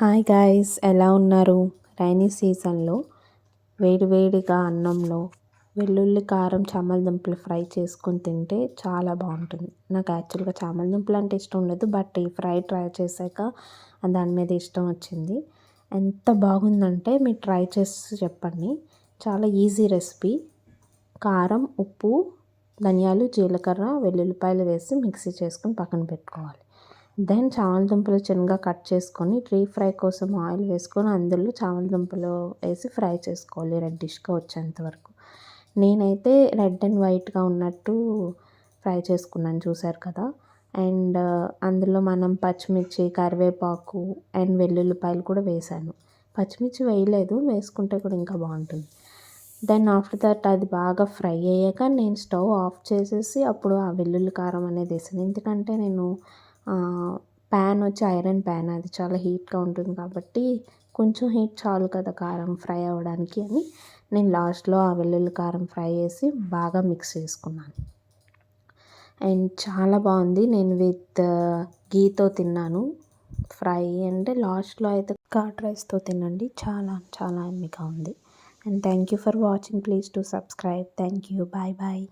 Hi guys ఎలా ఉన్నారు? Rainy సీజన్లో వేడివేడిగా అన్నంలో వెల్లుల్లి కారం చామలదుంపలు ఫ్రై చేసుకొని తింటే చాలా బాగుంటుంది. నాకు యాక్చువల్గా చామలదుంపలు అంటే ఇష్టం ఉండదు బట్ ఈ ఫ్రై ట్రై చేశాక దాని మీద ఇష్టం వచ్చింది. ఎంత బాగుందంటే మీరు ట్రై చేసి చెప్పండి. చాలా ఈజీ రెసిపీ. కారం ఉప్పు ధనియాలు జీలకర్ర వెల్లుల్లిపాయలు వేసి మిక్సీ చేసుకుని పక్కన పెట్టుకోవాలి. దెన్ చామల దుంపలు చిన్నగా కట్ చేసుకొని డీప్ ఫ్రై కోసం ఆయిల్ వేసుకొని అందులో చామల దుంపలు వేసి ఫ్రై చేసుకోవాలి రెడ్డిష్గా వచ్చేంత వరకు. నేనైతే రెడ్ అండ్ వైట్గా ఉన్నట్టు ఫ్రై చేసుకున్నాను చూసారు కదా. అండ్ అందులో మనం పచ్చిమిర్చి కరివేపాకు అండ్ వెల్లుల్లిపాయలు కూడా వేసాను. పచ్చిమిర్చి వేయలేదు వేసుకుంటే కూడా ఇంకా బాగుంటుంది. దెన్ ఆఫ్టర్ దట్ అది బాగా ఫ్రై అయ్యాక నేను స్టవ్ ఆఫ్ చేసేసి అప్పుడు ఆ వెల్లుల్లి కారం అనేది వేసాను. ఎందుకంటే నేను ప్యాన్ వచ్చి ఐరన్ ప్యాన్ అది చాలా హీట్గా ఉంటుంది కాబట్టి కొంచెం హీట్ చాలు కదా కారం ఫ్రై అవ్వడానికి అని నేను లాస్ట్లో ఆ వెల్లుల్లి కారం ఫ్రై చేసి బాగా మిక్స్ చేసుకున్నాను. అండ్ చాలా బాగుంది. నేను విత్ గీతో తిన్నాను. ఫ్రై అంటే లాస్ట్లో అయితే కర్డ్ రైస్తో తినండి. చాలా చాలా ఎమ్మిగా ఉంది. And thank you for watching please to subscribe thank you bye bye